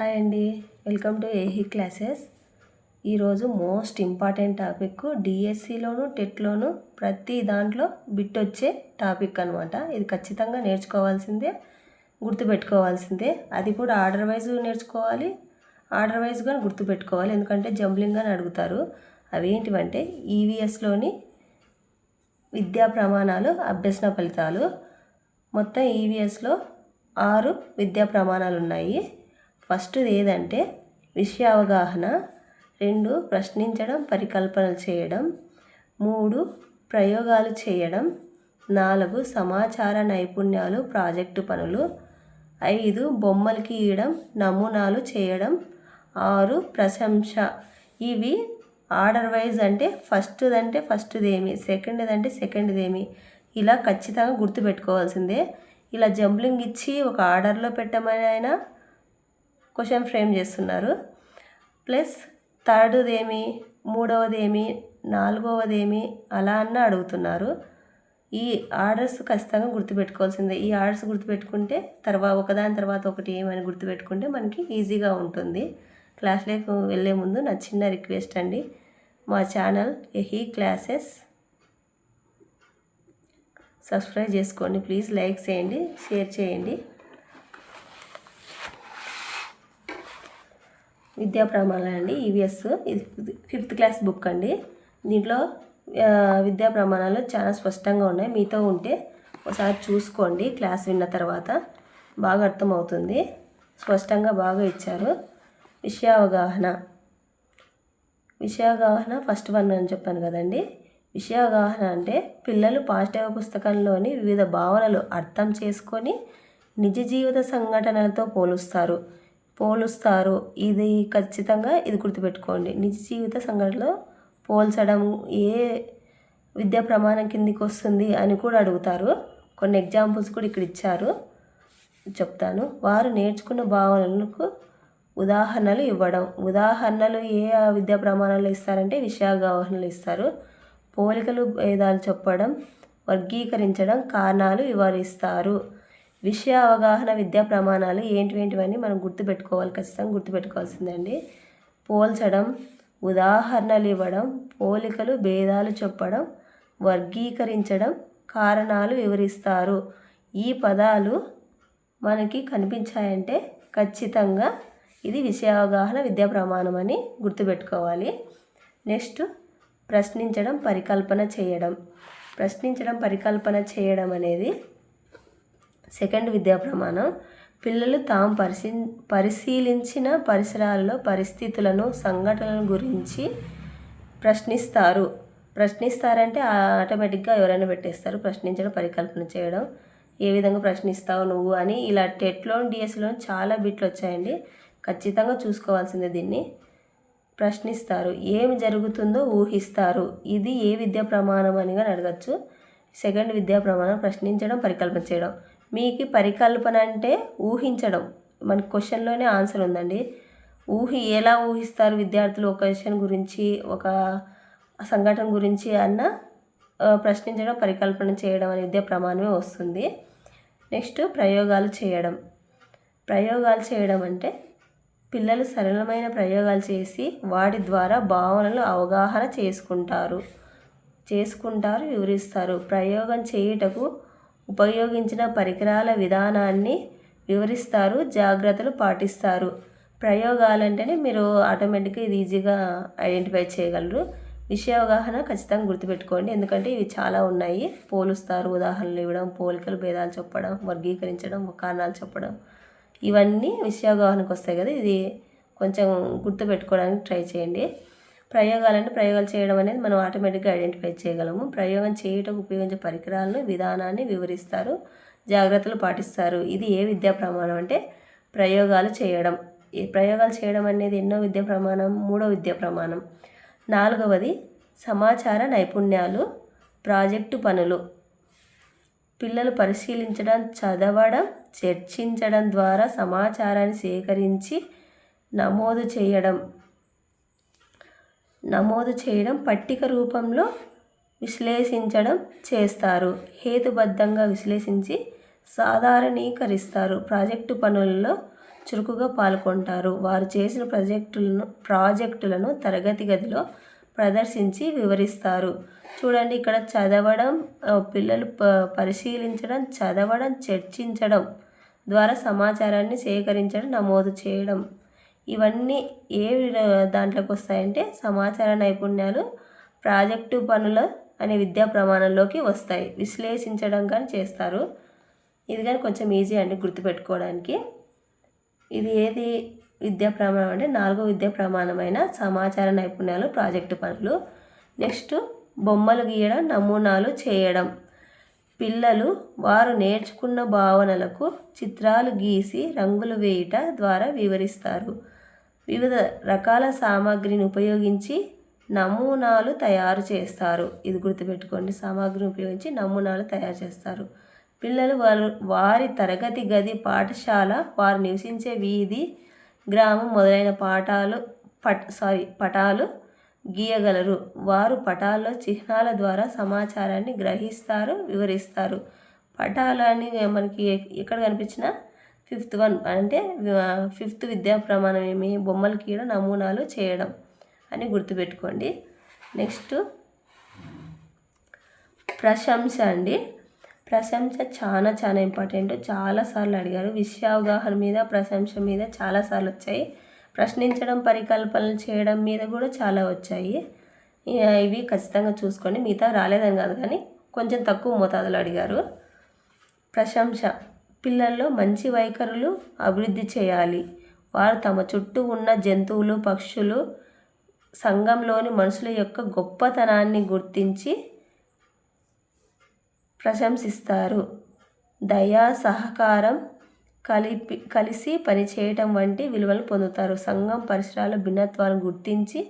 Hi అండి. Welcome to Ehi classes. ఈరోజు most important topic డిఎస్సిలోను టెట్లోను ప్రతి దాంట్లో బిట్ వచ్చే టాపిక్ అనమాట ఇది ఖచ్చితంగా నేర్చుకోవాల్సిందే గుర్తుపెట్టుకోవాల్సిందే. అది కూడా ఆర్డర్ వైజ్ నేర్చుకోవాలి ఆర్డర్ వైజ్గా గుర్తుపెట్టుకోవాలి. ఎందుకంటే జంబ్లింగ్ అని అడుగుతారు. అవేంటివంటే ఈవీఎస్లోని విద్యా ప్రమాణాలు అభ్యసన ఫలితాలు. మొత్తం ఈవీఎస్లో ఆరు విద్యా ప్రమాణాలు ఉన్నాయి ఫస్ట్ది ఏదంటే విషయ అవగాహన రెండు ప్రశ్నించడం పరికల్పనలు చేయడం మూడు ప్రయోగాలు చేయడం నాలుగు సమాచార నైపుణ్యాలు ప్రాజెక్టు పనులు ఐదు బొమ్మలు గీయడం నమూనాలు చేయడం ఆరు ప్రశంస. ఇవి ఆర్డర్ వైజ్ అంటే ఫస్ట్ది అంటే ఫస్ట్దేమి సెకండ్ది అంటే సెకండ్దేమి ఇలా ఖచ్చితంగా గుర్తుపెట్టుకోవాల్సిందే. ఇలా జంబ్లింగ్ ఇచ్చి ఒక ఆర్డర్లో పెట్టమని అయినా క్వశ్చన్ ఫ్రేమ్ చేస్తున్నారు. ప్లస్ థర్డ్ది ఏమి నాలుగవదేమి అలా అన్న అడుగుతున్నారు. ఈ ఆర్డర్స్ ఖచ్చితంగా గుర్తుపెట్టుకోవాల్సిందే. ఈ ఆర్డర్స్ గుర్తుపెట్టుకుంటే తర్వాత ఒకదాని తర్వాత ఒకటి ఏమని గుర్తుపెట్టుకుంటే మనకి ఈజీగా ఉంటుంది. క్లాస్లోకి వెళ్ళే ముందు నా చిన్న రిక్వెస్ట్ అండి. మా ఛానల్ ఎహీ క్లాసెస్ సబ్స్క్రైబ్ చేసుకోండి. ప్లీజ్ లైక్ చేయండి షేర్ చేయండి. విద్యా ప్రమాణాలు అండి ఈవీఎస్ ఇది ఫిఫ్త్ క్లాస్ బుక్ అండి. దీంట్లో విద్యా ప్రమాణాలు చాలా స్పష్టంగా ఉన్నాయి. మీతో ఉంటే ఒకసారి చూసుకోండి క్లాస్ విన్న తర్వాత బాగా అర్థమవుతుంది. స్పష్టంగా బాగా ఇచ్చారు. విషయావగాహన. విషయావగాహన ఫస్ట్ వన్ అని చెప్పాను కదండి. విషయావగాహన అంటే పిల్లలు పాఠ్య పుస్తకంలోని వివిధ భావనలు అర్థం చేసుకొని నిజ జీవిత సంఘటనలతో పోలుస్తారు. పోలుస్తారు. ఇది ఖచ్చితంగా ఇది గుర్తుపెట్టుకోండి. నిజ జీవిత సంఘటనలో పోల్చడం ఏ విద్యా ప్రమాణం కిందికి వస్తుంది అని కూడా అడుగుతారు. కొన్ని ఎగ్జాంపుల్స్ కూడా ఇక్కడ ఇచ్చారు. చెప్తాను. వారు నేర్చుకున్న భావనలకు ఉదాహరణలు ఇవ్వడం. ఉదాహరణలు ఏ విద్యా ప్రమాణాలు ఇస్తారంటే విషయావగాహనలు ఇస్తారు. పోలికలు భేదాలు చెప్పడం వర్గీకరించడం కారణాలు వివరిస్తారు. విషయ అవగాహన విద్యా ప్రమాణాలు ఏంటివేంటివన్నీ మనం గుర్తుపెట్టుకోవాలి. ఖచ్చితంగా గుర్తుపెట్టుకోవాల్సిందండి. పోల్చడం ఉదాహరణలు ఇవ్వడం పోలికలు భేదాలు చెప్పడం వర్గీకరించడం కారణాలు వివరిస్తారు. ఈ పదాలు మనకి కనిపించాయంటే ఖచ్చితంగా ఇది విషయ అవగాహన విద్యా ప్రమాణం అని గుర్తుపెట్టుకోవాలి. నెక్స్ట్ ప్రశ్నించడం పరికల్పన చేయడం. ప్రశ్నించడం పరికల్పన చేయడం అనేది సెకండ్ విద్యా ప్రమాణం. పిల్లలు తాము పరిశీ పరిశీలించిన పరిసరాల్లో పరిస్థితులను సంఘటనల గురించి ప్రశ్నిస్తారు. ప్రశ్నిస్తారంటే ఆటోమేటిక్గా ఎవరైనా పెట్టేస్తారు. ప్రశ్నించడం పరికల్పన చేయడం. ఏ విధంగా ప్రశ్నిస్తావు నువ్వు అని ఇలా టెట్లో డిఎస్లో చాలా బిట్లు వచ్చాయండి. ఖచ్చితంగా చూసుకోవాల్సిందే దీన్ని. ప్రశ్నిస్తారు. ఏమి జరుగుతుందో ఊహిస్తారు. ఇది ఏ విద్యా ప్రమాణం అని కానీ అడగచ్చు. సెకండ్ విద్యా ప్రమాణం ప్రశ్నించడం పరికల్పన చేయడం. మీకు పరికల్పన అంటే ఊహించడం. మన క్వశ్చన్లోనే ఆన్సర్ ఉందండి. ఊహి ఎలా ఊహిస్తారు విద్యార్థులు? ఒక విషయం గురించి ఒక సంఘటన గురించి అన్న ప్రశ్నించడం పరికల్పన చేయడం అనే విద్యా ప్రమాణమే వస్తుంది. నెక్స్ట్ ప్రయోగాలు చేయడం. ప్రయోగాలు చేయడం అంటే పిల్లలు సరళమైన ప్రయోగాలు చేసి వాటి ద్వారా భావనలు అవగాహన చేసుకుంటారు. చేసుకుంటారు వివరిస్తారు. ప్రయోగం చేయుటకు ఉపయోగించిన పరికరాల విధానాన్ని వివరిస్తారు జాగ్రత్తలు పాటిస్తారు. ప్రయోగాలంటేనే మీరు ఆటోమేటిక్గా ఇది ఈజీగా ఐడెంటిఫై చేయగలరు. విషయ అవగాహన ఖచ్చితంగా గుర్తుపెట్టుకోండి. ఎందుకంటే ఇవి చాలా ఉన్నాయి. పోలుస్తారు ఉదాహరణలు ఇవ్వడం పోలికలు భేదాలు చెప్పడం వర్గీకరించడం కారణాలు చెప్పడం. ఇవన్నీ విషయావగాహనకు వస్తాయి కదా. ఇది కొంచెం గుర్తుపెట్టుకోవడానికి ట్రై చేయండి. ప్రయోగాలంటే ప్రయోగాలు చేయడం అనేది మనం ఆటోమేటిక్గా ఐడెంటిఫై చేయగలము. ప్రయోగం చేయటం ఉపయోగించే పరికరాలను విధానాన్ని వివరిస్తారు జాగ్రత్తలు పాటిస్తారు. ఇది ఏ విద్యా ప్రమాణం అంటే ప్రయోగాలు చేయడం. ఈ ప్రయోగాలు చేయడం అనేది ఎన్నో విద్యా ప్రమాణం మూడో విద్యా ప్రమాణం. నాలుగవది సమాచార నైపుణ్యాలు ప్రాజెక్టు పనులు. పిల్లలు పరిశీలించడం చదవడం చర్చించడం ద్వారా సమాచారాన్ని సేకరించి నమోదు చేయడం. నమోదు చేయడం పట్టిక రూపంలో విశ్లేషించడం చేస్తారు. హేతుబద్ధంగా విశ్లేషించి సాధారణీకరిస్తారు. ప్రాజెక్టు పనుల్లో చురుకుగా పాల్గొంటారు. వారు చేసిన ప్రాజెక్టులను ప్రాజెక్టులను తరగతి గదిలో ప్రదర్శించి వివరిస్తారు. చూడండి ఇక్కడ చదవడం పిల్లలు ప పరిశీలించడం చదవడం చర్చించడం ద్వారా సమాచారాన్ని సేకరించడం నమోదు చేయడం. ఇవన్నీ ఏ దాంట్లోకి వస్తాయంటే సమాచార నైపుణ్యాలు ప్రాజెక్టు పనుల అనే విద్యా ప్రమాణంలోకి వస్తాయి. విశ్లేషించడం కానీ చేస్తారు. ఇది కానీ కొంచెం ఈజీ అండి గుర్తుపెట్టుకోవడానికి. ఇది ఏది విద్యా ప్రమాణం అంటే నాలుగో విద్యా ప్రమాణమైన సమాచార నైపుణ్యాలు ప్రాజెక్టు పనులు. నెక్స్ట్ బొమ్మలు గీయడం నమూనాలు చేయడం. పిల్లలు వారు నేర్చుకున్న భావనలకు చిత్రాలు గీసి రంగులు వేయట ద్వారా వివరిస్తారు. వివిధ రకాల సామాగ్రిని ఉపయోగించి నమూనాలు తయారు చేస్తారు. ఇది గుర్తుపెట్టుకోండి. సామాగ్రిని ఉపయోగించి నమూనాలు తయారు చేస్తారు. పిల్లలు వారు వారి తరగతి గది పాఠశాల వారు నివసించే వీధి గ్రామం మొదలైన పాఠాలు పట్ సారీ పటాలు గీయగలరు. వారు పటాల్లో చిహ్నాల ద్వారా సమాచారాన్ని గ్రహిస్తారు వివరిస్తారు. పటాలని మనకి ఎక్కడ కనిపించినా ఫిఫ్త్ వన్ అంటే ఫిఫ్త్ విద్యా ప్రమాణం ఏమి? బొమ్మలు గీయడం నమూనాలు చేయడం అని గుర్తుపెట్టుకోండి. నెక్స్ట్ ప్రశంస అండి. ప్రశంస చాలా చాలా ఇంపార్టెంట్. చాలాసార్లు అడిగారు. విషయావగాహన మీద ప్రశంస మీద చాలాసార్లు వచ్చాయి. ప్రశ్నించడం పరికల్పనలు చేయడం మీద కూడా చాలా వచ్చాయి. ఇవి ఖచ్చితంగా చూసుకోండి. మిగతా రాలేదని కాదు కానీ కొంచెం తక్కువ మోతాదులో అడిగారు. ప్రశంస పిల్లల్లో మంచి వైఖరులు అభివృద్ధి చేయాలి. వారు తమ చుట్టూ ఉన్న జంతువులు పక్షులు సంఘంలోని మనుషుల యొక్క గొప్పతనాన్ని గుర్తించి ప్రశంసిస్తారు. దయా సహకారం కలిపి కలిసి పనిచేయటం వంటి విలువలు పొందుతారు. సంఘం పరిసరాల భిన్నత్వాలను గుర్తించి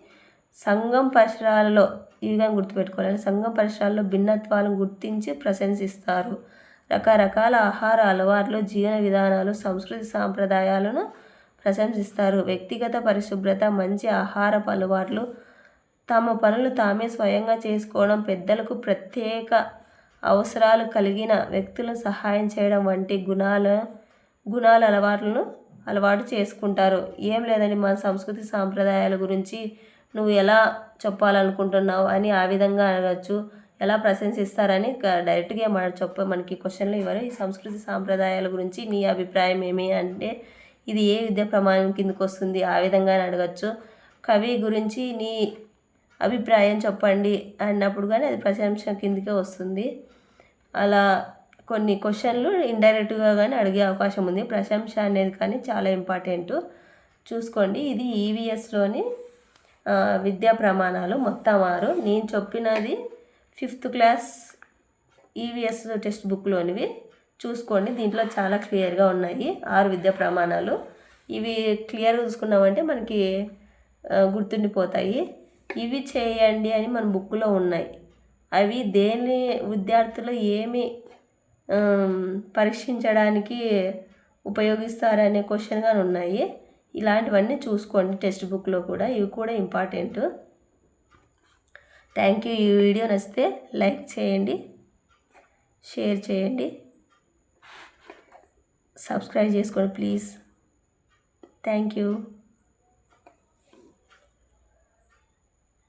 సంఘం పరిసరాలలో ఇవిగా గుర్తుపెట్టుకోవాలి. సంఘం పరిసరాల్లో భిన్నత్వాలను గుర్తించి ప్రశంసిస్తారు. రకరకాల ఆహార అలవాట్లు జీవన విధానాలు సంస్కృతి సాంప్రదాయాలను ప్రశంసిస్తారు. వ్యక్తిగత పరిశుభ్రత మంచి ఆహారపు అలవాట్లు తమ పనులు తామే స్వయంగా చేసుకోవడం పెద్దలకు ప్రత్యేక అవసరాలు కలిగిన వ్యక్తులను సహాయం చేయడం వంటి గుణాల గుణాల అలవాట్లను అలవాటు చేసుకుంటారు. ఏం లేదని మన సంస్కృతి సాంప్రదాయాల గురించి నువ్వు ఎలా చెప్పాలనుకుంటున్నావు అని ఆ విధంగా అనవచ్చు. ఎలా ప్రశంసిస్తారని డైరెక్ట్గా మన చెప్ప మనకి క్వశ్చన్లు ఇవ్వరు. ఈ సంస్కృతి సాంప్రదాయాల గురించి నీ అభిప్రాయం ఏమి అంటే ఇది ఏ విద్యా ప్రమాణం కిందకు వస్తుంది? ఆ విధంగా అని అడగచ్చు. కవి గురించి నీ అభిప్రాయం చెప్పండి అన్నప్పుడు కానీ అది ప్రశంస కిందకే వస్తుంది. అలా కొన్ని క్వశ్చన్లు ఇండైరెక్ట్గా కానీ అడిగే అవకాశం ఉంది. ప్రశంస అనేది కానీ చాలా ఇంపార్టెంట్ చూసుకోండి. ఇది ఈవీఎస్లోని విద్యా ప్రమాణాలు మొత్తం ఆరు. నేను చెప్పినది ఫిఫ్త్ క్లాస్ ఈవీఎస్ టెక్స్ట్ బుక్లోనివి చూసుకోండి. దీంట్లో చాలా క్లియర్గా ఉన్నాయి. ఆరు విద్యా ప్రమాణాలు. ఇవి క్లియర్గా చూసుకున్నామంటే మనకి గుర్తుండిపోతాయి. ఇవి చేయండి అని మన బుక్లో ఉన్నాయి. అవి దేని విద్యార్థులు ఏమి పరీక్షించడానికి ఉపయోగిస్తారనే క్వశ్చన్గా ఉన్నాయి. ఇలాంటివన్నీ చూసుకోండి టెక్స్ట్ బుక్లో కూడా. ఇవి కూడా ఇంపార్టెంట్. Thank you. ఈ వీడియో నచ్చితే లైక్ చేయండి షేర్ చేయండి. సబ్స్క్రైబ్ చేసుకోండి ప్లీజ్. Thank you.